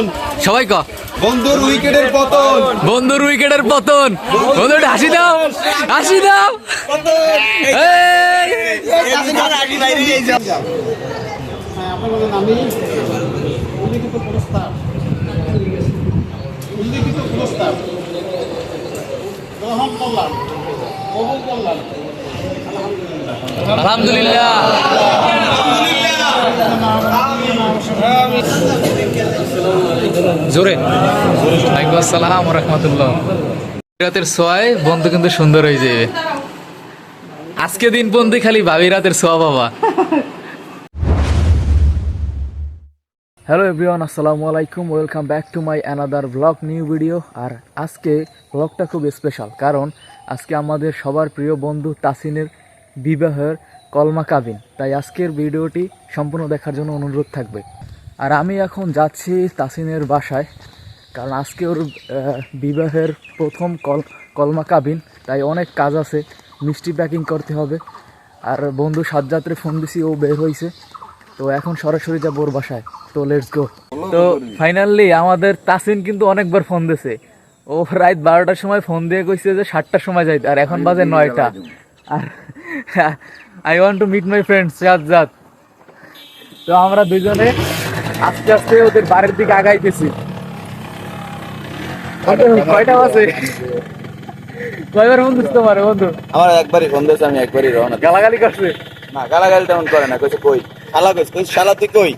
পতন। সবাই ক। বন্ধুর উইকেটের পতন। বন্ধুর উইকেটের পতন। বন্ধু হাসি দাও। হাসি দাও! উল্লিখিত প্রস্তাব গ্রহণ করলাম কবুল করলাম আলহামদুলিল্লাহ। জোরে। ওয়ালাইকুম আসসালাম রহমতুল্লাহ। রাতের সোয়ায় বন্ধু কিন্তু সুন্দর হয়ে যাবে আজকে দিন বন্ধু খালি ভাবি রাতের সোয়া বাবা। হ্যালো এভরিওয়ান আসসালামু আলাইকুম welcome back to my another vlog new video আর আজকে ব্লগটা খুব স্পেশাল কারণ আজকে আমাদের সবার প্রিয় বন্ধু তাসিনের বিবাহের কলমা কাবিন। তাই আজকের ভিডিওটি সম্পূর্ণ দেখার জন্য অনুরোধ থাকবে। আর আমি এখন যাচ্ছি তাসিনের বাসায় কারণ আজকে ওর বিবাহের প্রথম কল কলমা কাবিন তাই অনেক কাজ আছে মিষ্টি প্যাকিং করতে হবে। আর বন্ধু সাজ্জাত্রে ফোন দিছি ও বের হয়েছে তো এখন সরাসরি যাব ওর বাসায়। তো লেটস গো তো ফাইনালি আমাদের তাসিন কিন্তু অনেকবার ফোন দিছে। ও রাত বারোটার সময় ফোন দিয়ে কইছে যে সাতটার সময় যাইতে। আর এখন বাজে নয়টা। আর I want to meet my friends জাত জাত তো আমরা দুজনে আস্তে আস্তে ওদের বাড়ির দিকে আগাইতেছি কয়টা বাজে? কয়বার দিচ্ছে তোমার বন্ধু? আমার একবারই ফোন দিয়েছে আমি একবারই রওনা। গালাগালি করছে? না গালাগালি তেমন করে না কইছে কই? শালা কইছে কই শালা তুই কই?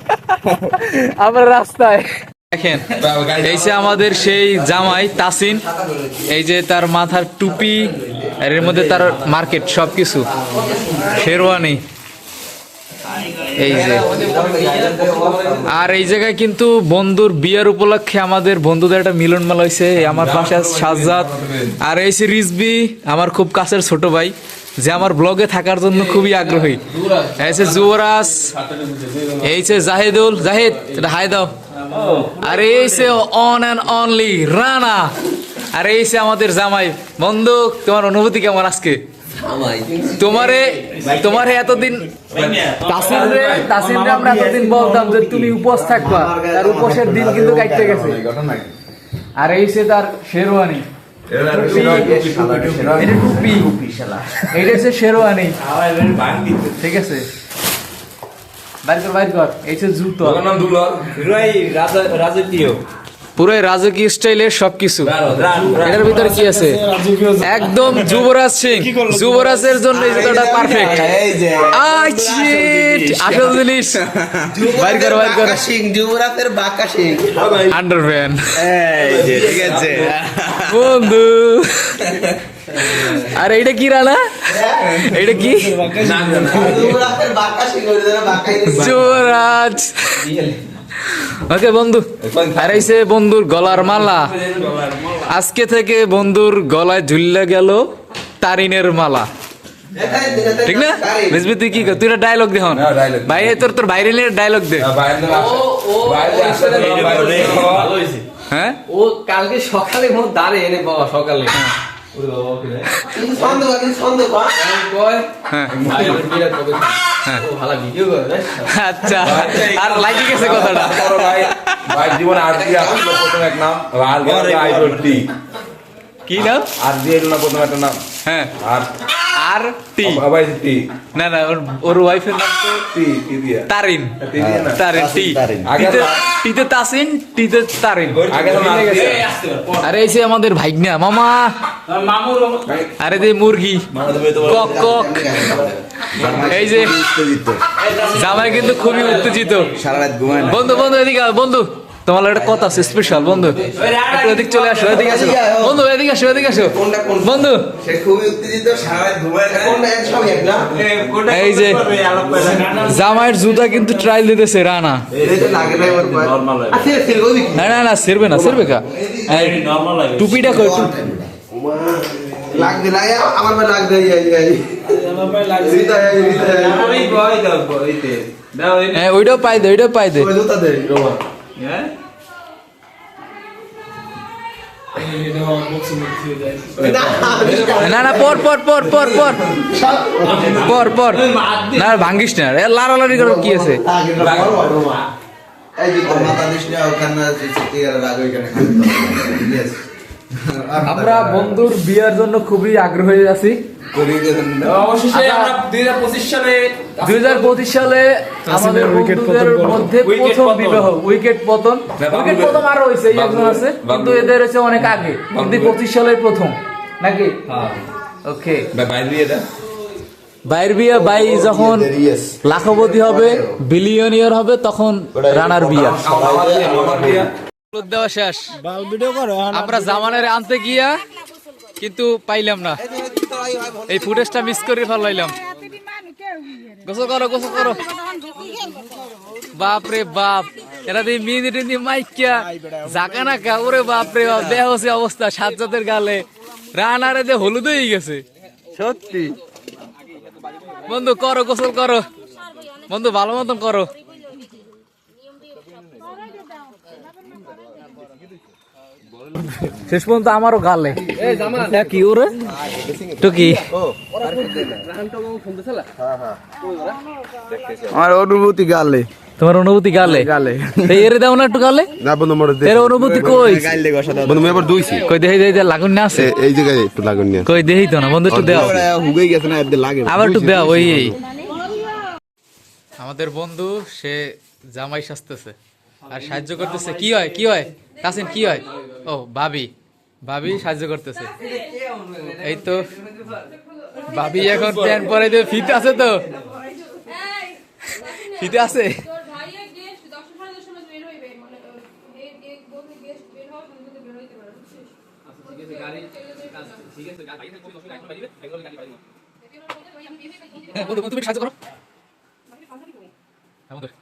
আমরা রাস্তায়। দেখেন এই যে আমাদের সেই জামাই তাসিন এই যে তার মাথার টুপি এর মধ্যে তার মার্কেট সবকিছু। শেরওয়ানি। এই যে, আর এই জায়গায় কিন্তু বন্ধুর বিয়ের উপলক্ষে আমাদের বন্ধুদের একটা মিলন মেলা হয়েছে আমার পাশে আছে সাজ্জাদ, আর এই যে রিজবি, আমার খুব কাছের ছোট ভাই, যে আমার ব্লগে থাকার জন্য খুবই আগ্রহী। যে যুবরাজ, এই যে জাহিদুল, জাহিদ, এটা হাই দাও। আর এই যে অন অ্যান্ড অনলি রানা, আর এই যে আমাদের জামাই। বন্ধু, তোমার অনুভূতি কেমন আজকে? তোমারে তোমারে এতদিন তাসিনরে তাসিনরে আমরা এতদিন বলতাম যে তুমি উপোস থাকবা। তার উপোসের দিন কিন্তু কাটতে গেছে। আর এই সে তার শেরওয়ানি। এটা টুপি। এটা হচ্ছে শেরওয়ানি। ঠিক আছে। বাইর কর বাইর কর। এই জুতো। পুরো রাজকীয় স্টাইলের সবকিছু। এটার ভিতরে কি আছে? একদম যুবরাজ সিং। যুবরাজের জন্য এই জুতোটা পারফেক্ট এই যে। আই শিট আসল জিনিস। বাইর কর বাইর কর। সিং যুবরাজের বাঁকা সিং। আন্ডারপ্যান্ট এই যে ঠিক আছে। বন্ধু। আর এইটা কি রানা? এইটা কি? যুবরাজের বাঁকা সিং। যুবরাজ। ওকে বন্ধু যে বন্ধুর গলার মালা আজকে থেকে বন্ধুর গলায় ঝুললে গেল তারিনের মালা ঠিক না বুঝবি তুই কি কর? তুই একটা ডায়লগ দে হন ভাই তোর তোর বাইরে ডায়লগ দে হ্যাঁ ও কালকে সকালে মোট দাঁড়ে এনে বাবা সকালে হ্যাঁ হ্যাঁ। আচ্ছা আর লাইকে গেছে কথাটা ভাই জীবনে আর দিয়ে আসলো প্রথম এক নাম আর আইডল কি নাম আর দিয়ে প্রথম একটা নাম হ্যাঁ আর আর টি বাবাই টি না না ওর ওর ওয়াইফের নাম তো টি টি দিয়ে তারিন তারিন টি আগে টিতে তাসিন টিতে তারিন আরে এই যে আমাদের ভাইগনা মামা মামুর আরে যে মুরগি কক কক এই যে জামাই কিন্তু খুবই উত্তেজিত সারা রাত ঘুমায় না বন্ধু বন্ধু এদিকে বন্ধু তোমার একটা কথা আছে স্পেশাল বন্ধু। এদিক চলে আসো এদিকে আসো। বন্ধু এদিকে আসো এদিকে আসো। বন্ধু। এই যে জামাইয়ের জুতা কিন্তু ট্রায়াল দিতেছে রানা। না। না? না সেরবে না সেরবে কা? টুপিটা কই আমার হ্যাঁ ওইটাও পাই দে ওইটাও পাই দে। না না পর পর পর পর পর। পর পর। না ভাঙ্গিস না। এ লাড়ালাড়ি করে কি আছে? আমরা বন্ধুর বিয়ের জন্য খুবই আগ্রহী আছি। পঁচিশ সালে আমাদের বন্ধুদের মধ্যে প্রথম বিবাহ উইকেট পতন। উইকেট পতন আরও হয়েছে একজন আছে কিন্তু এদের হচ্ছে অনেক আগে কিন্তু পঁচিশ সালের প্রথম নাকি? হ্যাঁ। ওকে বাইরে বিয়া বাই যখন লাখপতি হবে বিলিয়নিয়ার হবে তখন রানার বিয়ে। দেওয়া শেষ। আমরা জামানের আনতে গিয়া কিন্তু পাইলাম না। এই ফুটেজটা মিস করে ফেলাইলাম গোসল করো গোসল করো। বাপ রে বাপ এরা দিয়ে মিনি টিনি মাইকিয়া জাকা না কা ওরে বাপরে বাপ দেহ হচ্ছে অবস্থা সাজ্জাদের গালে। রানারে দে হলুদ হয়ে গেছে। সত্যি। বন্ধু করো গোসল করো। বন্ধু ভালো মতন করো। শেষ পর্যন্ত আমারও গালে। হ্যাঁ, কি ওরে? তো কি? আমার অনুভূতি গালে। তোমার অনুভূতি গালে? গালে। এরে দাও না একটু গালে। না বন্ধু মোর এর অনুভূতি কই? বন্ধু আমি আবার দুইছি। কই দেহি দেহি দেহি লাগুন না আছে? এই জায়গায় একটু লাগুন নিয়ে। কই দেহি তো না বন্ধু একটু দাও। হুগে গেছে না এদের লাগে। আবার একটু দাও ওই আমাদের বন্ধু সে জামাই সাজতেছে। আর সাহায্য করতেছে। কি হয়? কি হয়? কাসিন কি হয়? ও ভাবি। ভাবি সাহায্য করতেছে। এই তো ভাবি এখন প্যান্ট পরে দিয়ে ফিট আছে তো। ফিতে আছে? হ্যাঁ, তুমি সাহায্য করো। হ্যাঁ,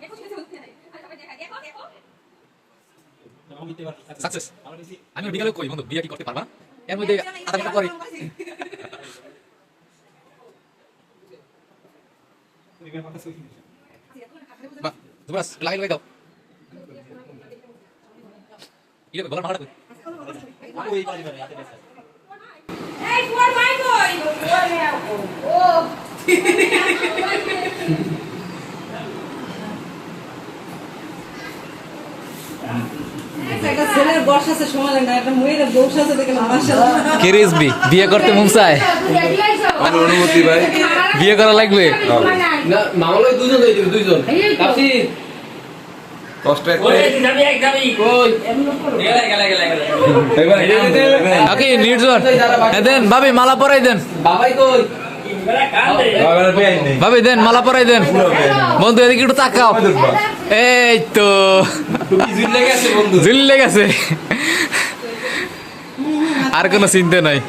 সাকসেস আমি বিকালে কই বন্ধু বিয়ে কি করতে পারবা। এর মধ্যে আধা ঘণ্টা পরে। বাহ জুবাস লাগাই লাগাই দাও। ইলে বলার মারা কই? ভাই কই? ও লাগে না একটা মেয়ের বয়স আছে দেখে না মাশাআল্লাহ কিরিসবি বিয়ে করতে মন চায়। অনুমতি ভাই। বিয়ে করা লাগবে? ভাবি মালা পরাই দেন। ভাবি দেন মালা পরাই দেন। বন্ধু এদিকে একটু তাকাও। এই তো। গেছে বন্ধু। ঝুললে গেছে। আর কোনো চিন্তা নাই।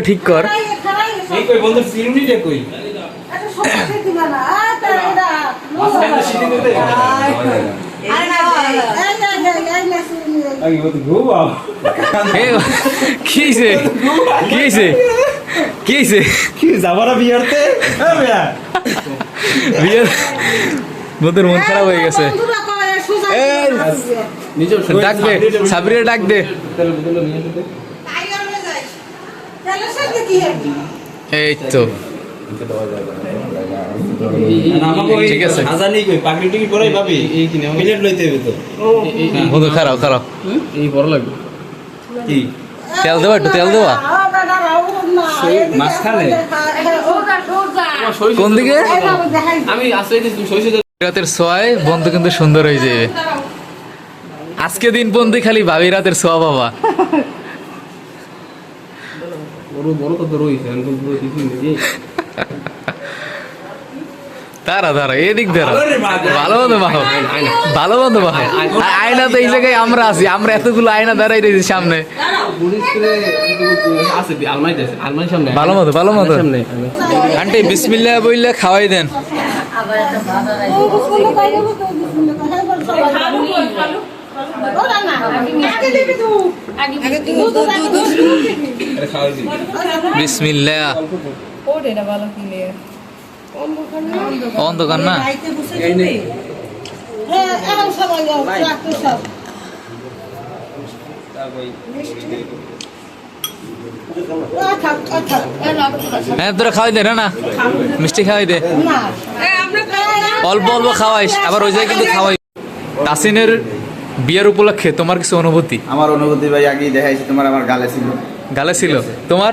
ঠিক কর। কই বন্ধু কই? ঘুমা এ, কি হয়েছে কি হয়েছে কি হয়েছে কি যাবারা বিয়ারতে বন্ধুর মন খারাপ হয়ে গেছে ডাক দে সাবরিয়া ডাক দে এই তো তেল দেওয়া একটু তেল দেওয়া মাঝখানে? কোন দিকে? আমি রাতের সোয়ায় বন্ধু কিন্তু সুন্দর হয়ে যাবে। আজকে দিন বন্ধু খালি ভাবি রাতের সোয়া বাবা। বড় বড় তো রইছে তারা তারা এদিক ধরো ভালো মতো বাহো। ভালো মতো বাহো। আয়না তো এই জায়গায় আমরা আছি আমরা এতগুলো আয়না দাঁড়াই রয়েছি সামনে। আছে আলমারিতে আছে আলমারির সামনে। ভালো মতো ভালো মতো আন্টি বিসমিল্লাহ বললে খাওয়াই দেন। অন্ধকার না? হ্যাঁ তোরা খাওয়াই দে না না? মিষ্টি খাওয়াই দে। অল্প অল্প খাওয়াইস আবার ওই জায়গায় কিন্তু খাওয়াই। তাসিনের বিয়ের উপলক্ষে তোমার কিছু অনুভূতি? আমার অনুভূতি ভাই আগেই দেখাইছি তোমার আমার গালে ছিল। গালে ছিল। তোমার?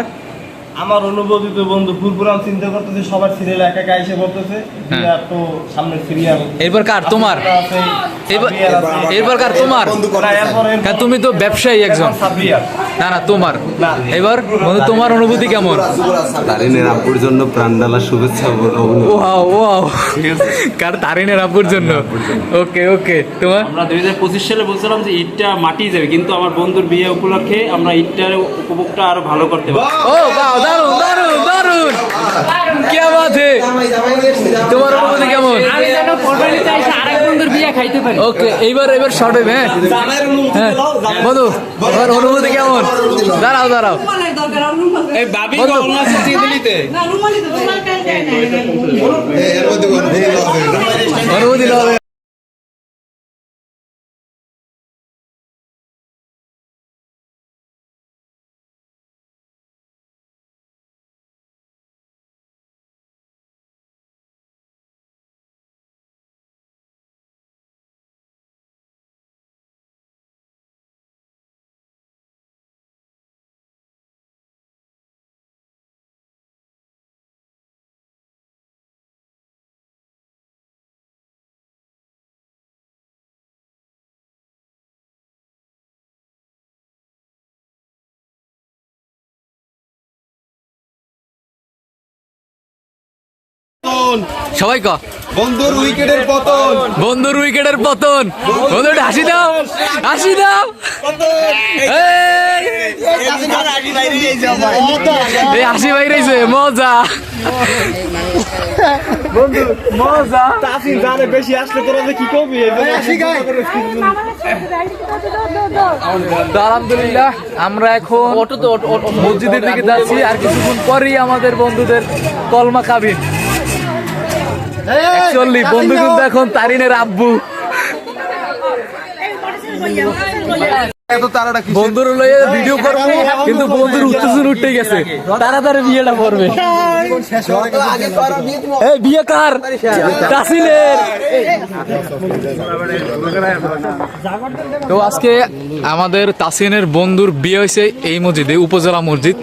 আমার অনুভূতি তো বন্ধু ফুরপুরাম চিন্তা করতেছে সবার সিরিয়াল একা একা এসে বলতেছে হ্যাঁ। বিরাট তো সামনের সিরিয়াল এরপর কার? তোমার? এরপর কার? তোমার? হ্যাঁ তুমি তো ব্যবসায়ী একজন। না না তোমার। এবার বন্ধু তোমার অনুভূতি কেমন? তারিনের আব্বুর জন্য প্রাণডালা শুভেচ্ছা অভিনন্দন ওয়াও ওয়াও। কার? তারিনের আপুর জন্য? ওকে ওকে। তোমার? আমরা দুই হাজার পঁচিশ সালে বলছিলাম যে ঈদটা মাটি যাবে কিন্তু আমার বন্ধুর বিয়ে উপলক্ষে আমরা ঈদটার উপভোগটা আরও ভালো করতে পারি ও বাহ দারুণ দারুণ দারুণ কে বাত তোমার অনুভূতি কেমন? আমি যেন কোরবানি চাইছি আরেক বন্ধুর বিয়ে খাইতে পারি। ওকে এইবার এবার শর্ট হবে হ্যাঁ? হ্যাঁ। বন্ধু তোমার অনুভূতি কেমন? দাঁড়াও দাঁড়াও। এই বাবি দিলিতে হবে। সবাই ক বন্ধুর উইকেটের পতন। বন্ধুর উইকেটের পতন। বন্ধু হাসি দাও। হাসি দাও। এই! হাসি বাইরেছে মজা। বন্ধু মজা। তাসিন জানে বেশি আসলে তোরা কি করবি তো আলহামদুলিল্লাহ আমরা এখন মসজিদের দিকে যাচ্ছি আর কিছুক্ষণ পরেই আমাদের বন্ধুদের কলমা কাবিন। অ্যাকচুয়ালি বন্ধু কিন্তু এখন তারিনের আব্বু। বন্ধুর লয়ে ভিডিও করব কিন্তু বন্ধুর উত্তেজন উঠে গেছে। তাড়াতাড়ি বিয়েটা করবে। তো আর বিয়ে দিব। এই বিয়ে কার? তাসিনের তো আজকে আমাদের তাসিনের বন্ধুর বিয়ে হয়েছে এই মসজিদে উপজেলা মসজিদ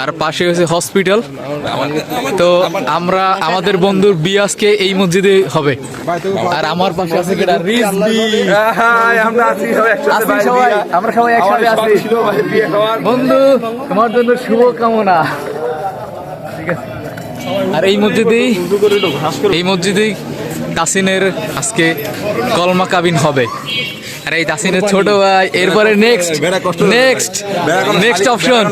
আর পাশে হয়েছে হসপিটাল। তো আমরা আমাদের বন্ধুর বিয়ে আজকে এই মসজিদে হবে। আর আমার পাশে আছে আমরা আমরা সবাই একসাথে আছি। বন্ধু তোমার জন্য শুভ কামনা ঠিক আছে। আর এই মসজিদেই এই মসজিদেই কাসিনের আজকে কলমা কাবিন হবে। আর এই তাসিনের ছোট ভাই এরপরে নেক্সট নেক্সট নেক্সট অপশন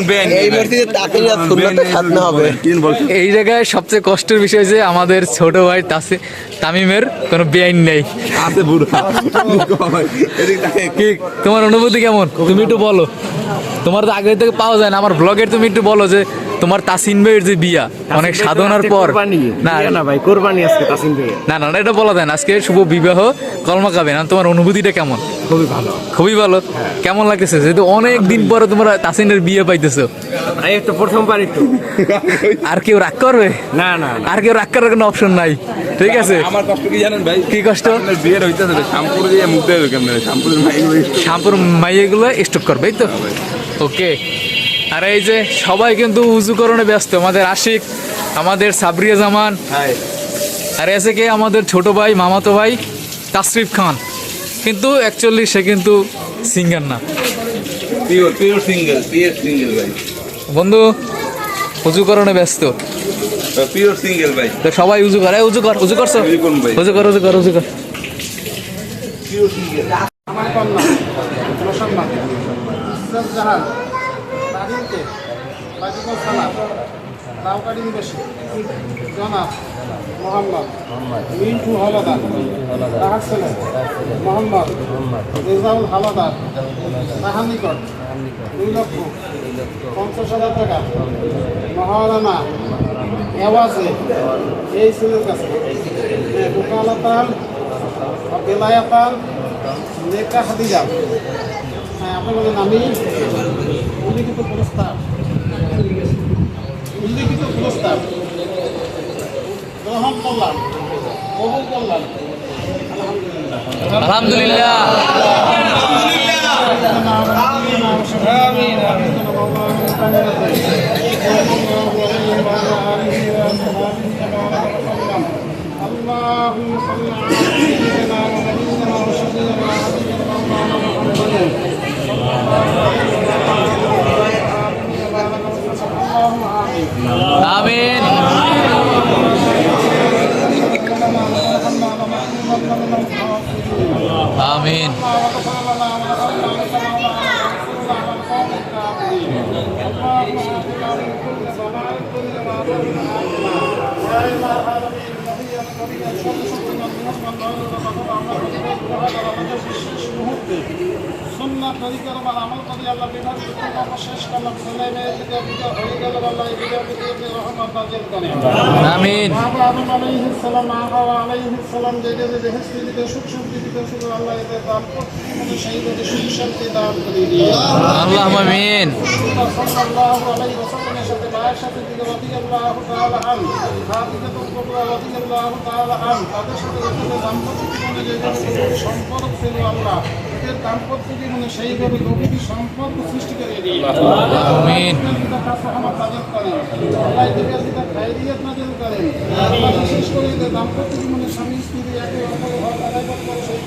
এই জায়গায় সবচেয়ে কষ্টের বিষয় যে আমাদের ছোট ভাই তাসি তামিমের কোনো বেআইন নেই। আছে বুড়া। এদিক তাকে কি? তোমার অনুভূতি কেমন? তুমি একটু বলো। তোমার তো আগে থেকে পাওয়া যায় না। আমার ব্লগের তুমি একটু বলো যে তোমার তাসিন ভাইয়ের যে বিয়া অনেক সাধনার পর। না না ভাই কোরবানি আজকে তাসিন থেকে না না না, এটা বলা যায় না। আজকে শুভ বিবাহ কলমা কাবেন আর তোমার অনুভূতিটা কেমন? খুবই ভালো। খুবই ভালো। কেমন লাগতেছে? যেহেতু অনেক দিন পরে তোমরা তাসিনের বিয়ে পাইতেছো। এই তো প্রথমবার একটু আর কেউ রাগ করবে? না না আর কেউ রাগ করার কোনো অপশন নাই। ঠিক আছে? আমার কষ্ট কি জানেন ভাই? কি কষ্ট? বিয়ের হইতেছে শ্যামপুরে দিয়ে মুখ দেবে কেমন? শ্যামপুরের মাইগুলো শ্যামপুর মাইয়েগুলো স্টক করবে তো? ওকে আর এই যে সবাই কিন্তু উজুকরণে ব্যস্ত। আমাদের আশিক আমাদের সাবরিয়া জামান আর এসে কে আমাদের ছোট ভাই মামাতো ভাই তাসরিফ খান। কিন্তু অ্যাকচুয়ালি সে কিন্তু সিঙ্গার না। বন্ধু উজুকরণে ব্যস্ত। পিওর সিঙ্গেল ভাই। তো সবাই উজু করে। উজু কর উজু করছ? উজু কর উজু কর উজু কর। জাহান নাদিমকে বাজিকল সালাম রাউকারি নিবাসী জনাব মোহাম্মদ মিন্টু হলদার তাহার ছেলে মোহাম্মদ রেজাউল হালাদার তাহার নিকট দুই লক্ষ পঞ্চাশ হাজার টাকা। মহারানা এওয়াজে এই ছেলের কাছে। উকালতান বেলায়াতান নেকা হাদিজা। হ্যাঁ আপনি বলেন আমি উল্লিখিত প্রস্তাব উল্লিখিত প্রস্তাব গ্রহণ করলাম কবুল করলাম আলহামদুলিল্লাহ اللهم صل على سيدنا ونبينا وشفيعنا وحبيبنا مولانا محمد اللهم آمين আমিন। সুন্নাত তরিকার উপর আমল করি আল্লাহ বিধান শেষ করলাম ছেলে মেয়ে থেকে বিদায় হয়ে গেল আল্লাহ এই বিদায় থেকে রহমত নাজিল করেন আমিন। আলাইহিস সালাম আলাইহিস সালাম যে যে সুখ দিতে শুধু আল্লাহ এদের দান করতে সেই মধ্যে সুখ শান্তি দান করে দিয়ে আল্লাহ আমিন। সাল্লাল্লাহু আলাইহি ওয়াসাল্লামের সাথে মায়ের সাথে দিকে রাদিয়াল্লাহু তাআলা আন খাদিজাতুল কুবরা রাদিয়াল্লাহু তাআলা আন তাদের সাথে এদের দাম্পত্য জীবনে যে যে সম্পর্ক ছিল আল্লাহ এদের দাম্পত্য জীবনে সেইভাবে গভীর সম্পর্ক সৃষ্টি করে দিয়ে আমিন। আপনার সহমত নাজিল করেন আল্লাহ দুনিয়াতে খাইরিয়াত নাজিল করেন বিশেষ করে যে দাম্পত্য জীবনে স্বামী স্ত্রী একে অপরের ঘর আদায় করে সেই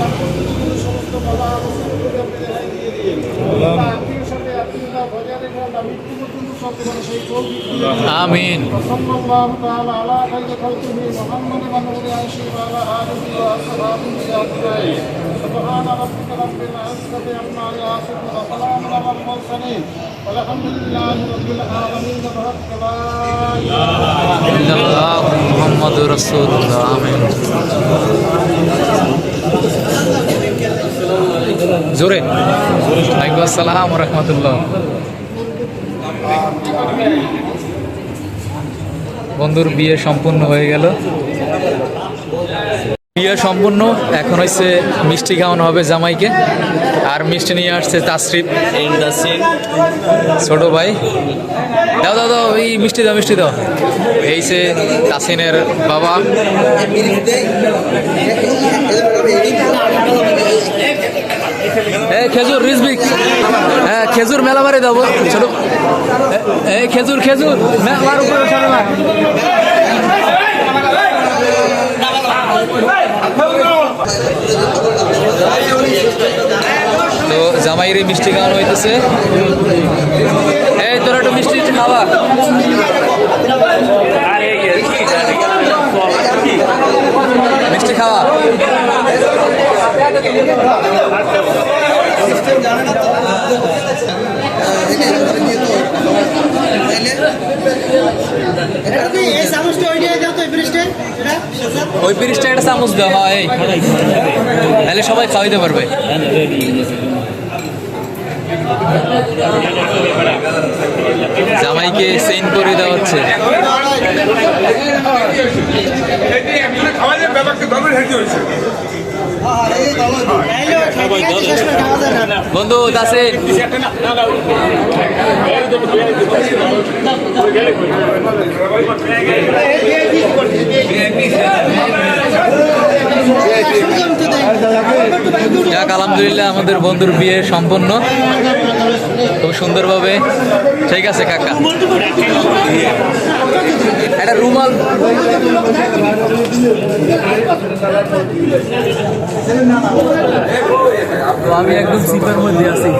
দাম্পত্য জীবনে সমস্ত বাবা অবস্থান করে আপনি রেহাই দিয়ে দিন আত্মীয় সাথে আত্মীয়তা বজায় রেখে আমরা মৃত্যু পর্যন্ত সব জীবনে সেই কৌভিক আমিন। সাল্লাল্লাহু তাআলা আলা খাইরে খালকুহি মুহাম্মাদ ওয়া আলিহি ওয়া সাহবিহি ওয়া سبحان ربك رب العزه عما يصفون وسلام على المرسلين والحمد لله رب العالمين بحق لا اله ইল্লাল্লাহ মুহাম্মাদুর রাসূলুল্লাহ আমিন জোরে ওয়ালাইকুম আসসালাম ওয়া রাহমাতুল্লাহ বন্ধুর বিয়ে সম্পূর্ণ হয়ে গেল বিয়ে সম্পূর্ণ এখন হচ্ছে মিষ্টি খাওয়ানো হবে জামাইকে। আর মিষ্টি নিয়ে আসছে তাসরিফ। ছোট ভাই। দাও দাও দাও এই মিষ্টি দাও মিষ্টি দাও। এই সে তাসিনের বাবা। খেজুর রিজবিক। হ্যাঁ খেজুর মেলা বাড়ি দাও ছোট খেজুর খেজুর। মেলার উপরে সরে না। তো জামাইরে মিষ্টি খাওয়ানো হইতেছে। এই তোরা একটু মিষ্টি খাওয়া মিষ্টি খাওয়া। ওই পিরিশটা একটা চামচ দেওয়া, হয় তাহলে সবাই খাওয়াইতে পারবে। জামাইকে সেন করে দেওয়া হচ্ছে। বন্ধু দাসেন। যাক, আলহামদুলিল্লাহ আমাদের বন্ধুর বিয়ে সম্পন্ন। খুব সুন্দরভাবে। ঠিক আছে, কাকা। একটা রুমাল। আমি একদম সিপার মধ্যে আছি।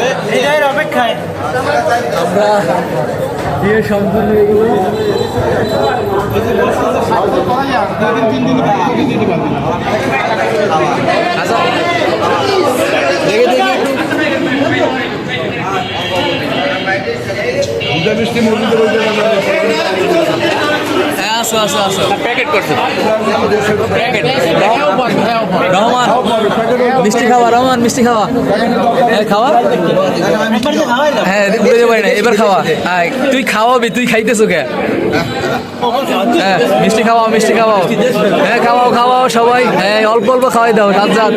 এই যে অপেক্ষায়। আমরা বিয়ে সম্পূর্ণ এগুলো আচ্ছা দেখে আসো আসো আসো। প্যাকেট করছ। প্যাকেট রহমান। মিষ্টি খাওয়া রহমান মিষ্টি খাওয়া। হ্যাঁ খাওয়া? হ্যাঁ বুঝতে পারি না এবার খাওয়া। হ্যাঁ তুই খাওয়াবি তুই খাইতেছো কে? হ্যাঁ মিষ্টি খাওয়াও মিষ্টি খাওয়াও। হ্যাঁ খাওয়াও খাওয়াও সবাই। হ্যাঁ অল্প অল্প খাওয়াই দাও রাত রাত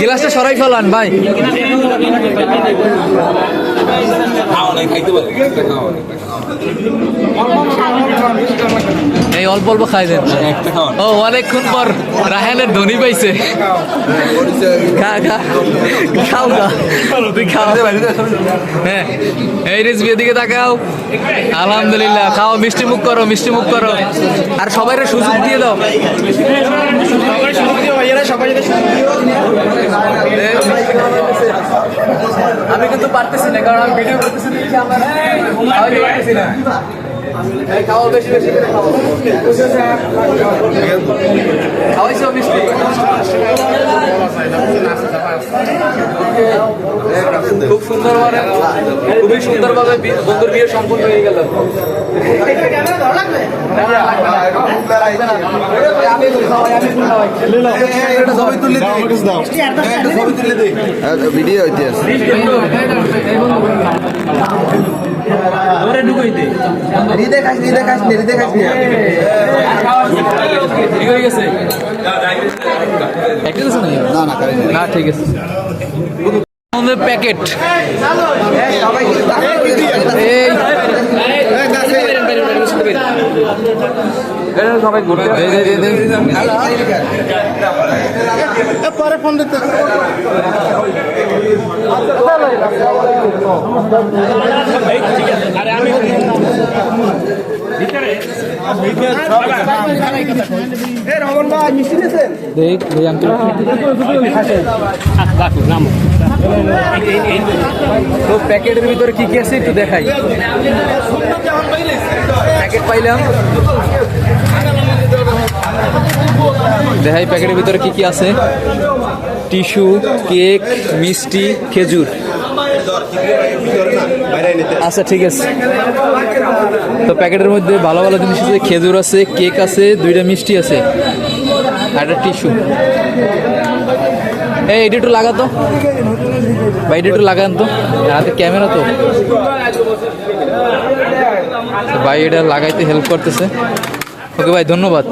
গিলাসটা সরাই ফেলান ভাই। এই অল্প অল্প খাই দেন। একটা খাও ও অনেকক্ষণ পর রাহানের ধনী পাইছে। খাও খাও। হ্যাঁ এই রেসবি এদিকে তাকাও। আলহামদুলিল্লাহ খাও মিষ্টি মুখ করো মিষ্টি মুখ করো। আর সবাই সুযোগ দিয়ে দাও। আমি কিন্তু পারতেছি না কারণ আমি ভিডিও করতেছি। দেখি আমার খুব সুন্দর মানে খুবই সুন্দরভাবে বি- বন্ধুর বিয়ে সম্পূর্ণ হয়ে গেল। ভিডিও হইতে দে রিদে খাস রিদে খাস নে খাস নে ঠিক হয়ে গেছে একটা দিছো নাকি? না না না ঠিক আছে প্যাকেট সবাই এই সবাই ঘুরতে পরে ফোন দিতে। আঙ্কেল তো প্যাকেটের ভিতরে কি কি আছে একটু দেখাই প্যাকেট পাইলাম দেখাই প্যাকেটের ভিতরে কি কি আছে? টিস্যু কেক মিষ্টি খেজুর। আচ্ছা ঠিক আছে। তো প্যাকেটের মধ্যে ভালো ভালো জিনিস আছে, খেজুর আছে, কেক আছে, দুইটা মিষ্টি আছে একটা টিস্যু। এই এটা একটু লাগাতো ভাই এটা একটু লাগান তো। হাতে ক্যামেরা তো। তো ভাই, এটা লাগাইতে হেল্প করতেছে। ওকে ভাই, ধন্যবাদ।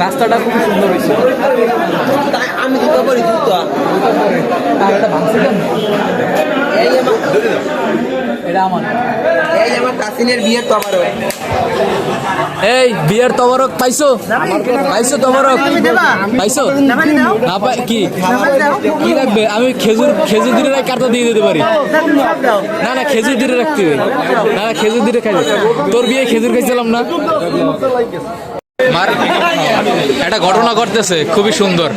নাস্তাটা খুব সুন্দর হয়েছে। আমি দিতে পারি তুই তো আর এটা ভাঙছে কেন? এটা আমার এই বিয়ের তো আমার এই, বিয়ের তবরক পাইছো? পাইছো তবরক? পাইছো? না পাই, কি? কি লাগবে? আমি খেজুর খেজুর দিলে কার্তা দিয়ে দিতে পারি। না না, খেজুর দিলে রাখতে হবে। না না, খেজুর দিলে খাই তোর বিয়ে খেজুর খাইছিলাম না। মার, একটা ঘটনা ঘটতেছে, খুবই সুন্দর।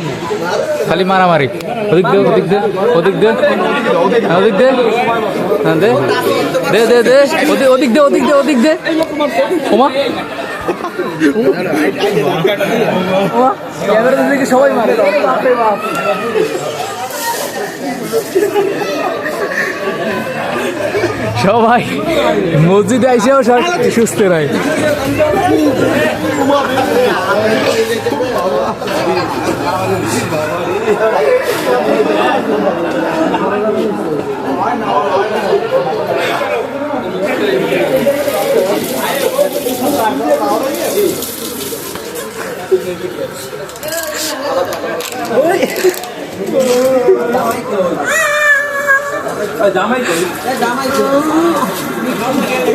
খালি মারামারি। ওদিক দে ওদিক দে ওদিক দে ওদিক দে। হ্যাঁ দে। দে দে দে। ওদিক ওদিক দে ওদিক দে ওদিক দে। ওমা। সবাই মারে। সবাই মসজিদে আইসেও সুস্থ নয়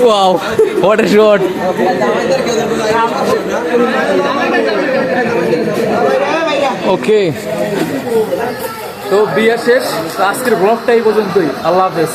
wow what a shot okay তো বিয়ে শেষ আজকের ব্লগটা এই পর্যন্তই। আল্লাহ হাফেজ।